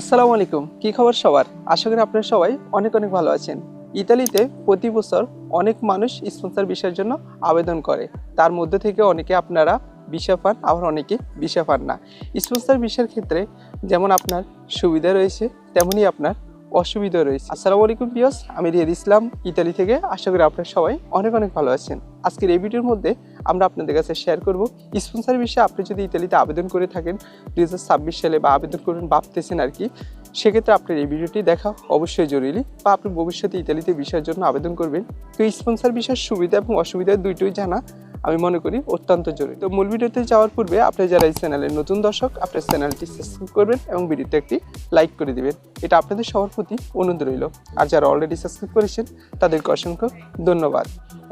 আসসালামু আলাইকুম। কি খবর সবার? আশা করি আপনারা সবাই অনেক অনেক ভালো আছেন। ইতালিতে প্রতি বছর অনেক মানুষ স্পন্সর বিষয়ের জন্য আবেদন করে। তার মধ্যে থেকে অনেকে আপনারা বিষয় পান, আবার অনেকে বিষয় পান না। স্পন্সর বিষয়ের ক্ষেত্রে যেমন আপনার সুবিধা রয়েছে, তেমনই আপনার অসুবিধা রয়েছে। আসসালামু আলাইকুম পিয়স আমি রিয়াদ ইসলাম, ইতালি থেকে। আশা করি আপনারা সবাই অনেক অনেক ভালো আছেন। আজকের এই ভিডিওর মধ্যে আমরা আপনাদের কাছে শেয়ার করব স্পন্সর বিষয়ে আপনি যদি ইতালিতে আবেদন করে থাকেন, দুই হাজার ছাব্বিশ সালে বা আবেদন করবেন ভাবতেছেন আর কি, সেক্ষেত্রে আপনার এই ভিডিওটি দেখা অবশ্যই জরুরি। বা আপনি ভবিষ্যতে ইতালিতে বিষয়ের জন্য আবেদন করবেন। তো স্পন্সর বিষয়ের সুবিধা এবং অসুবিধা দুইটোই জানা। আমি মনে করি অত্যন্ত জরুরি। তো মূল ভিডিওতে যাওয়ার পূর্বে আপনি যারা এই চ্যানেলের নতুন দর্শক, আপনার চ্যানেলটি সাবস্ক্রাইব করবেন এবং ভিডিওতে একটি লাইক করে দিবেন। এটা আপনাদের সবার প্রতি অনুরোধ রইল। আর যারা অলরেডি সাবস্ক্রাইব করেছেন, তাদেরকে অসংখ্য ধন্যবাদ।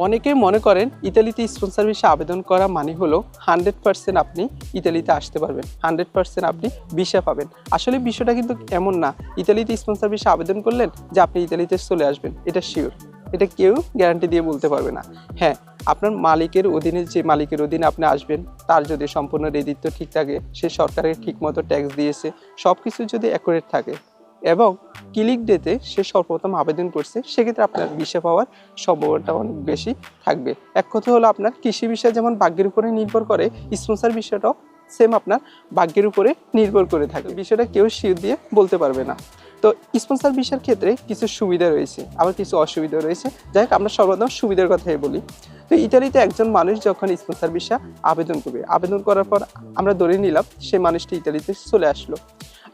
অনেকেই মনে করেন ইতালিতে স্পন্সর বিষয়ে আবেদন করা মানে হলো হান্ড্রেড পার্সেন্ট আপনি ইতালিতে আসতে পারবেন। হান্ড্রেড পার্সেন্ট আপনি ভিসা পাবেন। আসলে বিষয়টা কিন্তু এমন না। ইতালিতে স্পন্সর বিষয়ে আবেদন করলেন যে আপনি ইতালিতে চলে আসবেন। এটা শিওর এটা কেউ গ্যারান্টি দিয়ে বলতে পারবে না। হ্যাঁ আপনার মালিকের অধীনে যে মালিকের অধীনে আপনি আসবেন, তার যদি সম্পূর্ণ রেদিত্ব ঠিক থাকে, সে সরকারের ঠিকমতো ট্যাক্স দিয়েছে সব কিছু যদি অ্যাকুরেট থাকে এবং ক্লিক ডেতে সে সর্বপ্রথম আবেদন করছে, সেক্ষেত্রে আপনার ভিসা পাওয়ার সম্ভাবনাটা অনেক বেশি থাকবে। এক কথা হলো আপনার কৃষি বিষয় যেমন ভাগ্যের উপরে নির্ভর করে স্পন্সর বিষয়টাও সেম আপনার ভাগ্যের উপরে নির্ভর করে থাকে। বিষয়টা কেউ শিওর দিয়ে বলতে পারবে না। তো স্পন্সার ভিসার ক্ষেত্রে কিছু সুবিধা রয়েছে, আবার কিছু অসুবিধা রয়েছে। যাই হোক, আমরা সর্বপ্রথম সুবিধার কথাই বলি। তো ইতালিতে একজন মানুষ যখন স্পন্সার ভিসা আবেদন করবে, আবেদন করার পর আমরা ধরে নিলাম সে মানুষটি ইতালিতে চলে আসলো।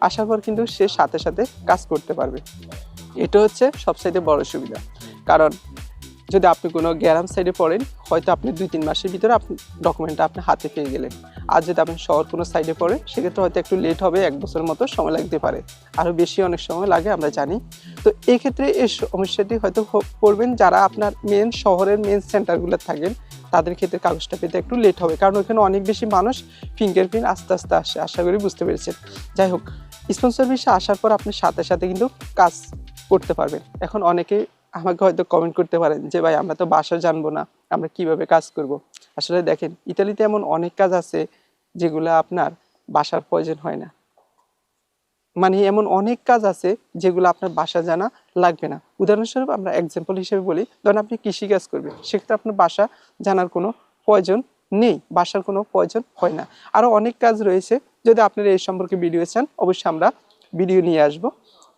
আসার পর কিন্তু সে সাথে সাথে কাজ করতে পারবে। এটা হচ্ছে সবচাইতে বড় সুবিধা। কারণ যদি আপনি কোনো গ্যারাম সাইডে পড়েন, হয়তো আপনি দুই, তিন মাসের ভিতরে আপনি ডকুমেন্টটা আপনি হাতে পেয়ে গেলেন। আর যদি আপনি শহর কোনো সাইডে পড়ে সেক্ষেত্রে হয়তো একটু লেট হবে, এক বছরের মতো সময় লাগতে পারে। আরও বেশি অনেক সময় লাগে, আমরা জানি। তো এই ক্ষেত্রে এই সমস্যাটি হয়তো পড়বেন যারা আপনার মেন শহরের মেন সেন্টারগুলো থাকেন, তাদের ক্ষেত্রে কাগজটা পেতে একটু লেট হবে। কারণ ওখানে অনেক বেশি মানুষ ফিঙ্গারপ্রিন্ট আস্তে আস্তে আসে, আশা করি বুঝতে পেরেছেন। যাই হোক স্পন্সর ভিসা আসার পর আপনি সাথে সাথে কিন্তু কাজ করতে পারবেন। এখন অনেকে আমাকে হয়তো কমেন্ট করতে পারেন যে, ভাই, আমরা তো বাসা জানব না, আমরা কীভাবে কাজ করব? আসলে দেখেন, ইতালিতে এমন অনেক কাজ আছে যেগুলো আপনার বাসার প্রয়োজন হয় না। মানে এমন অনেক কাজ আছে যেগুলো আপনার বাসা জানা লাগবে না। উদাহরণস্বরূপ আমরা এক্সাম্পল হিসেবে বলি, ধরেন আপনি কৃষি কাজ করবেন, সেক্ষেত্রে আপনার বাসা জানার কোনো প্রয়োজন নেই, বাসার কোনো প্রয়োজন হয় না। আরও অনেক কাজ রয়েছে, যদি আপনারা এই সম্পর্কে ভিডিও চান, অবশ্যই আমরা ভিডিও নিয়ে আসব।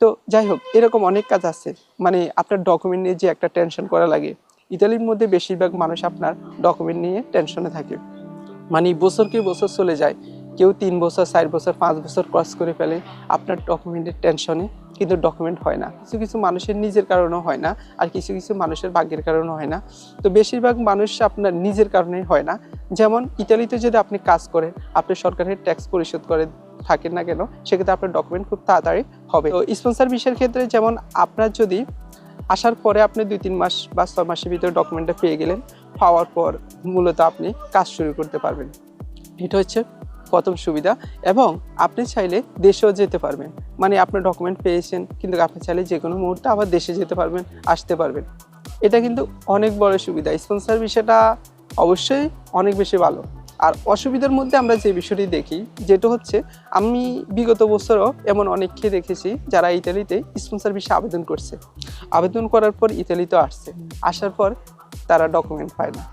তো যাই হোক, এরকম অনেক কাজ আছে। মানে আপনার ডকুমেন্ট নিয়ে যে একটা টেনশন করা লাগে, ইতালির মধ্যে বেশিরভাগ মানুষ আপনার ডকুমেন্ট নিয়ে টেনশনে থাকে। মানে বছর কি বছর চলে যায়, কেউ তিন বছর, চার বছর, পাঁচ বছর ক্রস করে ফেলে আপনার ডকুমেন্টের টেনশনে কিন্তু ডকুমেন্ট হয় না। কিছু কিছু মানুষের নিজের কারণেও হয় না, আর কিছু কিছু মানুষের ভাগ্যের কারণেও হয় না। তো বেশিরভাগ মানুষ আপনার নিজের কারণে হয় না। যেমন ইতালিতে যদি আপনি কাজ করেন, আপনি সরকারের ট্যাক্স পরিশোধ করে থাকেন না কেন, সেক্ষেত্রে আপনার ডকুমেন্ট খুব তাড়াতাড়ি হবে। তো স্পন্সর বিষয়ের ক্ষেত্রে যেমন আপনার যদি আসার পরে আপনি দুই, তিন মাস বা ছয় মাসের ভিতরে ডকুমেন্টটা পেয়ে গেলেন, পাওয়ার পর মূলত আপনি কাজ শুরু করতে পারবেন। এটা হচ্ছে প্রথম সুবিধা এবং আপনি চাইলে দেশেও যেতে পারবেন। মানে আপনি ডকুমেন্ট পেয়েছেন, কিন্তু আপনি চাইলে যে কোনো মুহূর্তে আবার দেশে যেতে পারবেন, আসতে পারবেন। এটা কিন্তু অনেক বড় সুবিধা। স্পন্সর বিষয়টা অবশ্যই অনেক বেশি ভালো। আর অসুবিধার মধ্যে আমরা যে বিষয়টি দেখি, যেটা হচ্ছে আমি বিগত বছরও এমন অনেককে দেখেছি যারা ইতালিতে স্পন্সর বিষয়ে আবেদন করছে। আবেদন করার পর ইতালিতে আসছে। আসার পর তারা ডকুমেন্ট পায় না।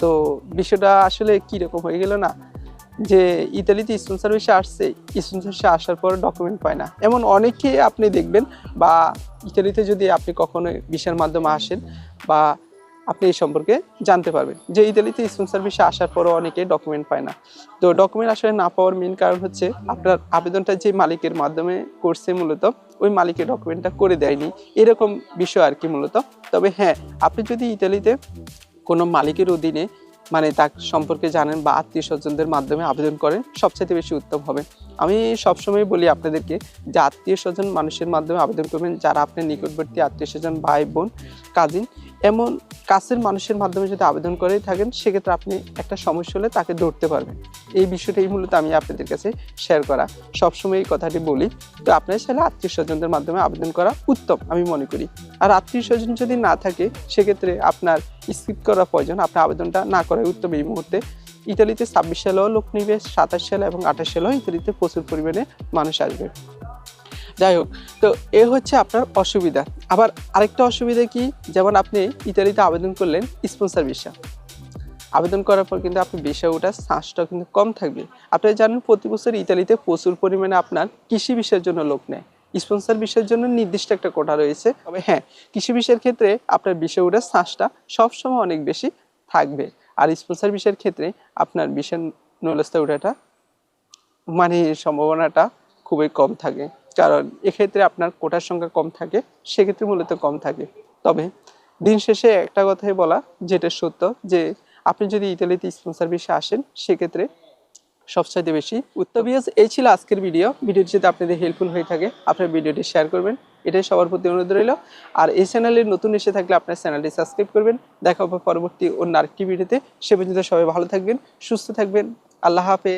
তো বিষয়টা আসলে কীরকম হয়ে গেল না? যে ইতালিতে স্পন্সর বিষয়ে আসছে স্পন্সর বিষয়ে আসার পর ডকুমেন্ট পায় না। এমন অনেকে আপনি দেখবেন বা ইতালিতে যদি আপনি কখনো ভিসার মাধ্যমে আসেন বা আপনি এই সম্পর্কে জানতে পারবেন। যে ইতালিতে স্পন্সর সার্ভিসে আসার পরও অনেকে ডকুমেন্ট পায় না। তো ডকুমেন্ট আসলে না পাওয়ার মেন কারণ হচ্ছে আপনার আবেদনটা যে মালিকের মাধ্যমে করছে মূলত, ওই মালিকের ডকুমেন্টটা করে দেয়নি। এরকম বিষয় আর কি মূলত। তবে হ্যাঁ আপনি যদি ইতালিতে কোনো মালিকের অধীনে মানে তার সম্পর্কে জানেন বা আত্মীয় স্বজনদের মাধ্যমে আবেদন করেন সবচেয়ে বেশি উত্তম হবে। আমি সবসময় বলি আপনাদেরকে যে আত্মীয় স্বজন মানুষের মাধ্যমে আবেদন করবেন, যারা আপনার নিকটবর্তী আত্মীয় স্বজন ভাই, বোন কাজিন এমন কাছের মানুষের মাধ্যমে যদি আবেদন করে থাকেন, সেক্ষেত্রে আপনি একটা সমস্যা হলে তাকে ধরতে পারবেন। এই বিষয়টাই মূলত আমি আপনাদের কাছে শেয়ার করা। সবসময় এই কথাটি বলি, তো আপনার চাইলে আত্মীয় স্বজনদের মাধ্যমে আবেদন করা উত্তম, আমি মনে করি। আর আত্মীয় স্বজন যদি না থাকে, সেক্ষেত্রে আপনার স্কিপ করা প্রয়োজন, আপনার আবেদনটা না করাই উত্তম এই মুহূর্তে। ইতালিতে ছাব্বিশ সালেও লোক নিবে, সাতাশ সালে এবং আঠাশ সালেও ইতালিতে প্রচুর পরিমাণে মানুষ আসবে। যাই হোক, তো এ হচ্ছে আপনার অসুবিধা। আবার আরেকটা অসুবিধা কি? যেমন আপনি ইতালিতে আবেদন করলেন স্পন্সর ভিসা আবেদন করার পর কিন্তু আপনি ভিসা ওঠার চান্সটা কিন্তু কম থাকবে। আপনারা জানেন প্রতি বছর ইতালিতে প্রচুর পরিমাণে আপনার কৃষি বিষয়ের জন্য লোক নেয়। স্পন্সর বিষয়ের জন্য নির্দিষ্ট একটা কোটা রয়েছে। তবে হ্যাঁ কৃষি বিষয়ের ক্ষেত্রে আপনার বিষয় ওঠার চান্সটা সবসময় অনেক বেশি থাকবে। আর স্পন্সর বিষয়ের ক্ষেত্রে আপনার বিষয় নলেজটা ওঠাটা মানে সম্ভাবনাটা খুবই কম থাকে। কারণ এক্ষেত্রে আপনার কোটার সংখ্যা কম থাকে, সেক্ষেত্রে মূলত কম থাকে। তবে দিন শেষে একটা কথাই বলা, যেটা সত্য, যে আপনি যদি ইতালিতে স্পন্সর বিষয়ে আসেন, সেক্ষেত্রে সবচাইতে বেশি উত্তর। বিয়াস এই ছিল আজকের ভিডিও ভিডিওটি যদি আপনাদের হেল্পফুল হয়ে থাকে, আপনার ভিডিওটি শেয়ার করবেন। এটাই সবার প্রতি অনুরোধ রইল। আর এই চ্যানেলে নতুন এসে থাকলে আপনার চ্যানেলটি সাবস্ক্রাইব করবেন। দেখা হবে পরবর্তী অন্য আরেকটি ভিডিওতে সে পর্যন্ত সবাই ভালো থাকবেন, সুস্থ থাকবেন। আল্লাহ হাফেজ।